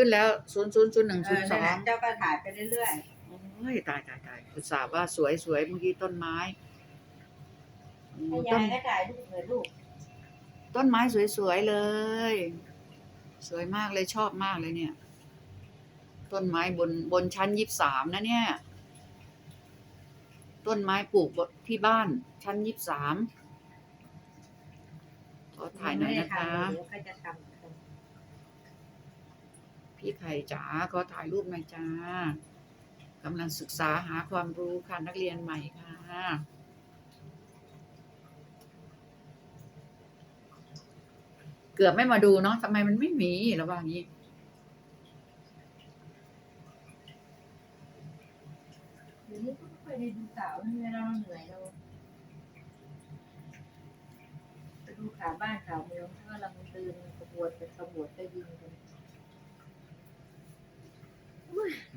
ขึ้นแล้วศูนย์ศูนย์ศูนย์หนึ่งเอศูอนย์สนั่อนแหละงเจ้าก็ถ่ายไปเรื่อยโอ้ยตายตายตายอุตส่าห์ว่าสวยสวยเมื่อกี้ต้นไม้อืๆมให้ต้ยานยก็ถ่ายรูปเหมือนลูกต้นไม้สวยๆเลย สวยมากเลยชอบมากเลยเนี่ย ต้นไม้บนบนชั้นยี่สามนะเนี่ย ต้นไม้ปลูกบนที่บ้าน ชั้นยี่สามขอถ่ายหน่อยนะคะเดี๋ยวก็จะทำ พี่ไข่จ๋าขอถ่ายรูปหน่อยจ้ากำลังศึกษาหาความรู้ค่ะนักเรียนใหม่ค่ะเกือบไม่มาดูเนาะทำไมมันไม่มีระหว่างนี้เดี๋ยวนี้ก็ไม่ค่อยได้ดูข่าวเวลาเราเหนื่อยเราไปดูข่าวบ้านข่าวเมืองว่าเราเดินขบวนไปขบวนไปยิงกัน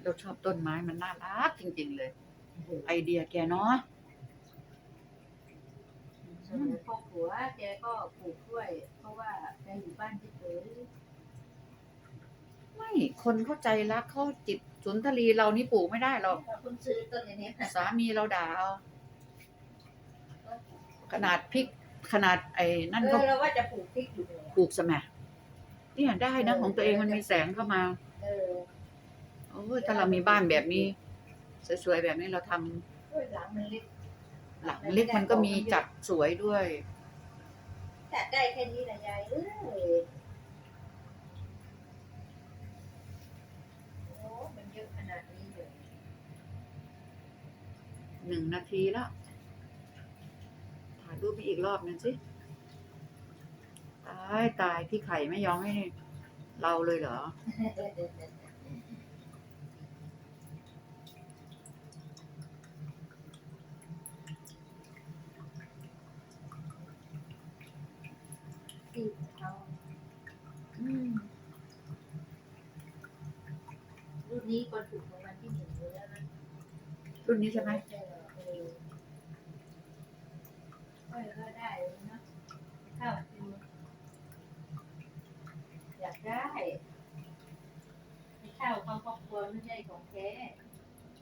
เราชอบต้นไม้มันน่ารักจริง ๆ เลย ไอเดียแกเนาะส่วนพ่อผัวแกก็ปลูกกล้วย เพราะว่าแกอยู่บ้านเฉยไม่ คนเข้าใจรักเขาจิตสุนทรีเรานี่ปลูกไม่ได้หรอกเราเพิ่งซื้อต้นนี้ค่ะสามีเราด่าเอาขนาดพริกขนาดไอ้นั่นเอก็อเราว่าจะปลูกพริกอยู่เลยปลูกสมะเนี่ยได้นะของตัวเองมันมีแสงเข้ามา เออ โอ้ยถ้าเรามีบ้านแบบนี้ สวยๆแบบนี้เราทำกล้วยหลังมันเล็กหลังเล็กมันก็มีจัดสวยด้วย จัดได้แค่นี้แหละยายเอ้ยโอ้มันเยอะขนาดนี้เลยหนึ่งนาทีแล้วถ่ายรูปไปอีกรอบหนึงสิ ตายตายพี่ไข่ไม่ยอมให้เราเลยเหรอที่เขา อืม รุ่ นนี้คนถูกรางวัลที่หนึ่งอยู่แล้วนะรุ่นนี้ใช่ไหมเออเออก็ก็ได้เลยเนอะเข้าดูอยากได้ไม่เข้าเขาครอบครัวไม่ใช่ของแท้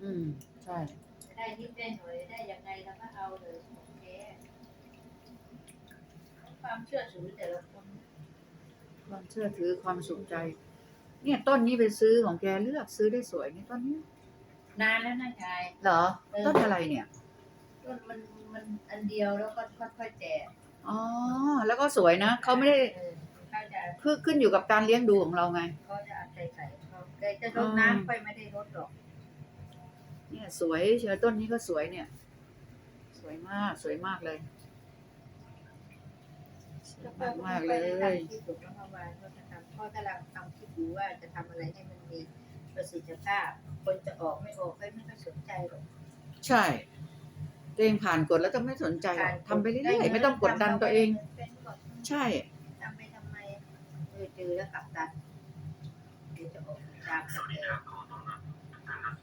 อืม ใช่ ได้นิดได้หน่อยได้ยังไงเราก็เอาเลยของแท้ความเชื่อถือแต่ละคน ความเชื่อถือความสุขใจ เนี่ยต้นนี้ไปซื้อของแกเลือกซื้อได้สวยนี่ต้นนี้นานแล้วนะชาย เหรอ เออ ต้นอะไรเนี่ย ต้นมันมันอันเดียวแล้วก็ค่อยๆแจกอ๋อ แล้วก็สวยนะเขาไม่ได้เออเขาจะคือขึ้นอยู่กับการเลี้ยงดูของเราไง เขาจะเอาใจใส่เขาแกจะรดน้ำค่อยไม่ได้รดหรอกเนี่ยสวยเชียวต้นนี้ก็สวยเนี่ย สวยมากสวยมากเลยสวยมากมากเลยที่สุดแล้วเมื่อวานก็จะทำพ่อกำลังทำคิ ดดูว่าจะทำอะไรให้มันมีประสิทธิภาพ คนจะออกไม่ออกไม่ไม่ค่อยสนใจหรอกใช่ตัวเองผ่านกฎแล้วต้องไม่สนใจหรอกทำไปเรื่อยๆไม่ต้องกดดันตัวเอง ใช่ทำไปทำไมเออเจอแล้วกลับดันเดี๋ยวจะออกตามกฎเอง